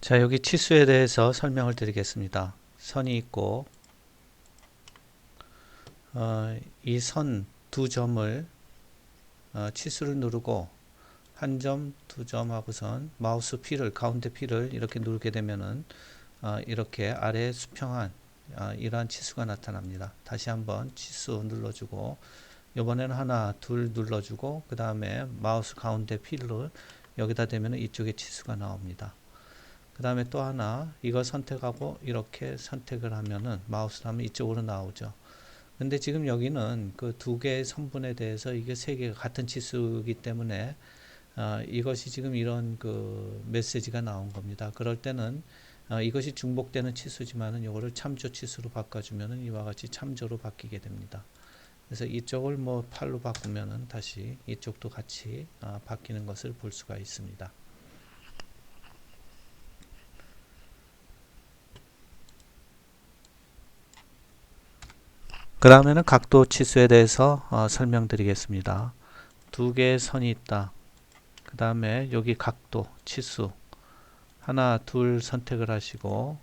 자, 여기 치수에 대해서 설명을 드리겠습니다. 선이 있고, 어, 이 선 두 점을 어, 치수를 누르고 한 점, 두 점 하고선 마우스 P를 가운데 P를 이렇게 누르게 되면은 어, 이렇게 아래에 수평한 어, 이러한 치수가 나타납니다. 다시 한번 치수 눌러주고 이번에는 하나, 둘 눌러주고 그 다음에 마우스 가운데 P를 여기다 대면 이쪽에 치수가 나옵니다. 그 다음에 또 하나 이걸 선택하고 이렇게 선택을 하면은 마우스를 하면 이쪽으로 나오죠. 근데 지금 여기는 그 두 개의 선분에 대해서 이게 세 개가 같은 치수이기 때문에 어, 이것이 지금 이런 그 메시지가 나온 겁니다. 그럴 때는 어, 이것이 중복되는 치수지만은 이거를 참조 치수로 바꿔주면은 이와 같이 참조로 바뀌게 됩니다. 그래서 이쪽을 뭐 8로 바꾸면은 다시 이쪽도 같이 어, 바뀌는 것을 볼 수가 있습니다. 그 다음에는 각도 치수에 대해서 어, 설명드리겠습니다. 두 개의 선이 있다. 그 다음에 여기 각도 치수 하나 둘 선택을 하시고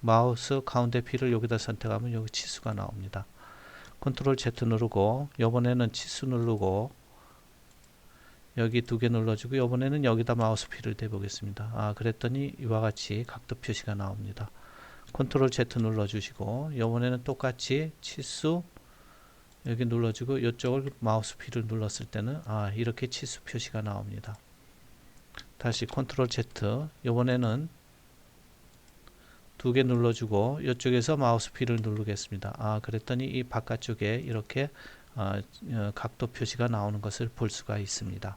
마우스 가운데 P를 여기다 선택하면 여기 치수가 나옵니다. 컨트롤 Z 누르고 요번에는 치수 누르고 여기 두 개 눌러주고 요번에는 여기다 마우스 P를 대보겠습니다. 아 그랬더니 이와 같이 각도 표시가 나옵니다. 컨트롤 Z 눌러주시고 이번에는 똑같이 치수 여기 눌러주고 이쪽을 마우스 P를 눌렀을 때는 아 이렇게 치수 표시가 나옵니다. 다시 컨트롤 Z 이번에는 두 개 눌러주고 이쪽에서 마우스 P를 누르겠습니다. 아 그랬더니 이 바깥쪽에 이렇게 어, 어, 각도 표시가 나오는 것을 볼 수가 있습니다.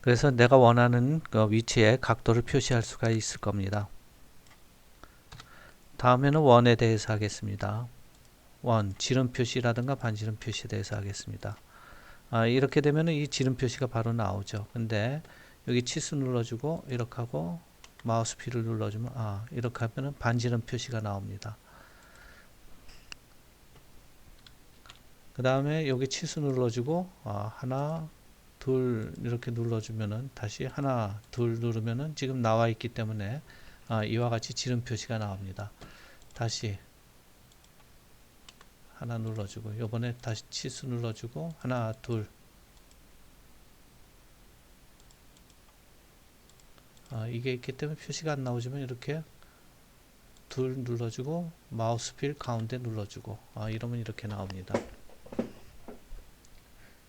그래서 내가 원하는 그 위치에 각도를 표시할 수가 있을 겁니다. 다음에는 원에 대해서 하겠습니다. 원, 지름 표시라든가 반지름 표시에 대해서 하겠습니다. 아, 이렇게 되면 이 지름 표시가 바로 나오죠. 근데 여기 치수 눌러주고 이렇게 하고 마우스 P를 눌러주면 아 이렇게 하면은 반지름 표시가 나옵니다. 그 다음에 여기 치수 눌러주고 아, 하나 둘 이렇게 눌러주면은 다시 하나 둘 누르면은 지금 나와 있기 때문에 아, 이와 같이 지름 표시가 나옵니다. 다시 하나 눌러주고 요번에 다시 치수 눌러주고 하나 둘 아, 이게 있기 때문에 표시가 안 나오지만 이렇게 둘 눌러주고 마우스 필 가운데 눌러주고 아, 이러면 이렇게 나옵니다.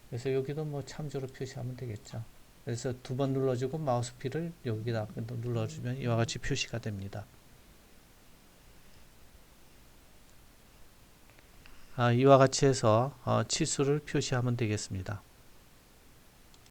그래서 여기도 뭐 참조로 표시하면 되겠죠. 그래서 두 번 눌러주고 마우스 필을 여기다 눌러주면 이와 같이 표시가 됩니다. 이와 같이 해서 어, 치수를 표시하면 되겠습니다.